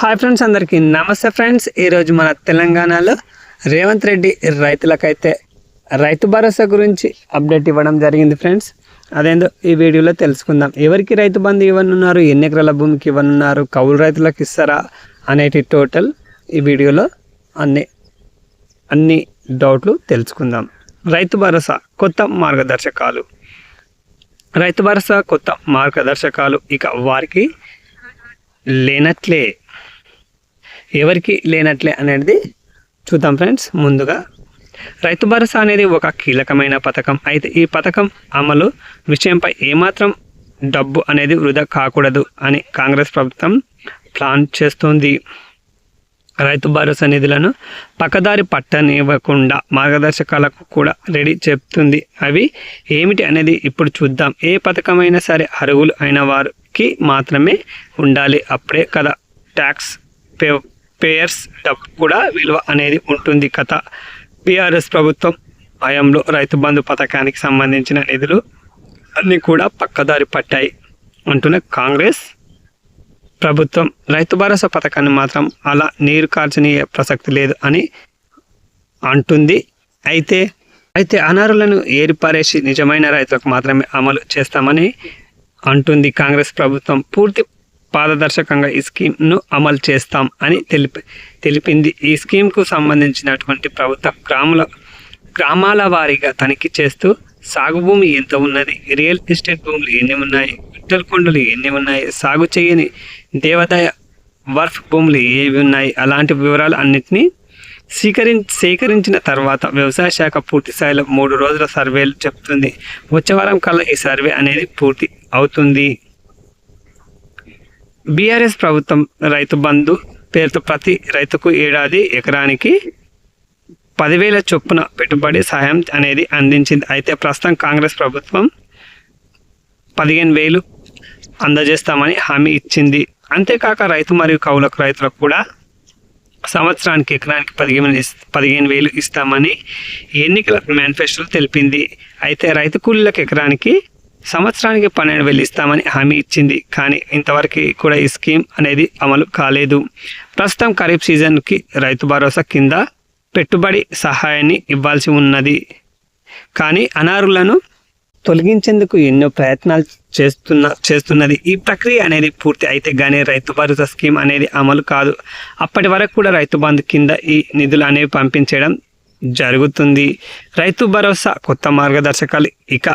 Hi friends అందరికీ నమస్తే friends. ఈరోజు మన తెలంగాణలో రేవంత్ రెడ్డి రైతులకైతే రైతు భరోసా గురించి అప్డేట్ ఇవ్వడం జరిగింది ఫ్రెండ్స్. అదేందో ఈ వీడియోలో తెలుసుకుందాం. ఎవరికి రైతు బంధు ఇవ్వనున్నారు? ఎన్ని ఎకరాల భూమికి ఇవ్వనున్నారు? కౌలు రైతులకు ఇస్తారా? అనేటి టోటల్ ఈ వీడియోలో అన్ని అన్ని డౌట్లు తెలుసుకుందాం. రైతు భరోసా కొత్త మార్గదర్శకాలు. రైతు భరోసా కొత్త మార్గదర్శకాలు. ఇక వారికి లేనట్లే. ఎవరికి లేనట్లే అనేది చూద్దాం ఫ్రెండ్స్ ముందుగా. రైతు భరోసా అనేది ఒక కీలకమైన పథకం. అయితే ఈ పథకం అమలు విషయంపై ఏమాత్రం డబ్బు అనేది వృధా కాకూడదు అని కాంగ్రెస్ ప్రభుత్వం ప్లాన్ చేస్తుంది. రైతు భరోసా నిధులను పక్కదారి పట్టనివ్వకుండా మార్గదర్శకాలకు కూడా రెడీ చెప్తుంది. అవి ఏమిటి అనేది ఇప్పుడు చూద్దాం. ఏ పథకమైనా సరే అరుగులు అయిన వారికి మాత్రమే ఉండాలి. అప్పుడే కదా ట్యాక్స్ పే పేయర్స్ డబ్బు కూడా విలువ అనేది ఉంటుంది. కథ బీఆర్ఎస్ ప్రభుత్వం హయాంలో రైతు బంధు పథకానికి సంబంధించిన నిధులు అన్నీ కూడా పక్కదారి పట్టాయి అంటున్న కాంగ్రెస్ ప్రభుత్వం రైతు భరోసా పథకాన్ని మాత్రం అలా నీరు కార్చనీయ ప్రసక్తి లేదు అని అంటుంది. అయితే అయితే అనర్హులను ఏరిపారేసి నిజమైన రైతులకు మాత్రమే అమలు చేస్తామని అంటుంది కాంగ్రెస్ ప్రభుత్వం. పూర్తి పారదర్శకంగా ఈ స్కీమ్ను అమలు చేస్తాం అని తెలిపి తెలిపింది. ఈ స్కీమ్కు సంబంధించినటువంటి ప్రభుత్వ గ్రాముల గ్రామాల వారీగా తనిఖీ చేస్తూ సాగు భూమి ఎంత ఉన్నది రియల్ ఎస్టేట్ భూములు ఎన్ని ఉన్నాయి విట్టల కొండలు ఎన్ని ఉన్నాయి సాగు చేయని దేవాదాయ వర్ఫ్ భూములు ఏవి ఉన్నాయి అలాంటి వివరాలు అన్నింటినీ స్వీకరి సేకరించిన తర్వాత వ్యవసాయ శాఖ పూర్తి స్థాయిలో మూడు రోజుల సర్వేలు చెప్తుంది. వచ్చే వారం కల్లా ఈ సర్వే అనేది పూర్తి అవుతుంది. బీఆర్ఎస్ ప్రభుత్వం రైతు బంధు పేరుతో ప్రతి రైతుకు ఏడాది ఎకరానికి పదివేల చొప్పున పెట్టుబడి సహాయం అనేది అందించింది. అయితే ప్రస్తుతం కాంగ్రెస్ ప్రభుత్వం పదిహేను వేలు అందజేస్తామని హామీ ఇచ్చింది. అంతేకాక రైతు మరియు కౌలకు రైతులకు కూడా సంవత్సరానికి ఎకరానికి పదిహేను పదిహేను వేలు ఇస్తామని ఎన్నికల మేనిఫెస్టోలో తెలిపింది. అయితే రైతు కూలీలకు ఎకరానికి సంవత్సరానికి పన్నెండు వేలు ఇస్తామని హామీ ఇచ్చింది. కానీ ఇంతవరకు కూడా ఈ స్కీమ్ అనేది అమలు కాలేదు. ప్రస్తుతం ఖరీఫ్ సీజన్కి రైతు భరోసా కింద పెట్టుబడి సహాయాన్ని ఇవ్వాల్సి ఉన్నది. కానీ అనారులను తొలగించేందుకు ఎన్నో ప్రయత్నాలు చేస్తున్న చేస్తున్నది. ఈ ప్రక్రియ అనేది పూర్తి అయితే కానీ రైతు భరోసా స్కీమ్ అనేది అమలు కాదు. అప్పటి వరకు కూడా రైతు బంధు కింద ఈ నిధులు అనేవి పంపించడం జరుగుతుంది. రైతు భరోసా కొత్త మార్గదర్శకాలు ఇక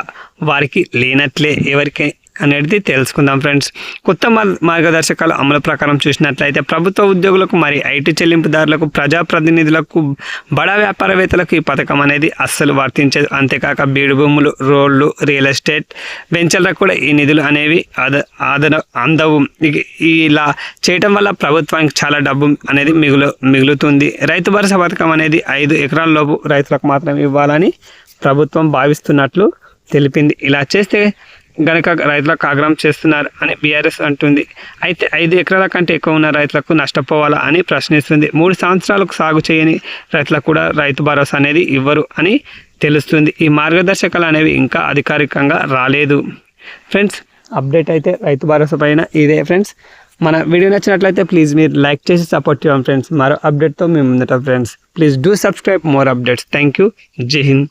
వారికి లేనట్లే. ఎవరికి అనేది తెలుసుకుందాం ఫ్రెండ్స్. కొత్త మార్గదర్శకాలు అమలు ప్రకారం చూసినట్లయితే ప్రభుత్వ ఉద్యోగులకు మరి ఐటీ చెల్లింపుదారులకు ప్రజాప్రతినిధులకు బడా వ్యాపారవేత్తలకు ఈ పథకం అనేది అస్సలు వర్తించదు. అంతేకాక బీడు భూములు రోడ్లు రియల్ ఎస్టేట్ వెంచర్లకు కూడా ఈ నిధులు అనేవి ఆద ఆదన అందవు. ఇలా చేయటం వల్ల ప్రభుత్వానికి చాలా డబ్బు అనేది మిగులు మిగులుతుంది. రైతు భరోసా పథకం అనేది ఐదు ఎకరాల లోపు రైతులకు మాత్రం ఇవ్వాలని ప్రభుత్వం భావిస్తున్నట్లు తెలిపింది. ఇలా చేస్తే గనక రైతులకు ఆగ్రహం చేస్తున్నారు అని బీఆర్ఎస్ అంటుంది. అయితే ఐదు ఎకరాల కంటే ఎక్కువ ఉన్న రైతులకు నష్టపోవాలా అని ప్రశ్నిస్తుంది. మూడు సంవత్సరాలకు సాగు చేయని రైతులకు కూడా రైతు భరోసా అనేది ఇవ్వరు అని తెలుస్తుంది. ఈ మార్గదర్శకాలు అనేవి ఇంకా అధికారికంగా రాలేదు. ఫ్రెండ్స్ అప్డేట్ అయితే రైతు భరోసా పైన ఇదే ఫ్రెండ్స్. మన వీడియో నచ్చినట్లయితే ప్లీజ్ మీరు లైక్ చేసి సపోర్ట్ చేయండి ఫ్రెండ్స్. మరో అప్డేట్తో మేము ముందట friends. Please do subscribe more updates. Thank you. జై హింద్.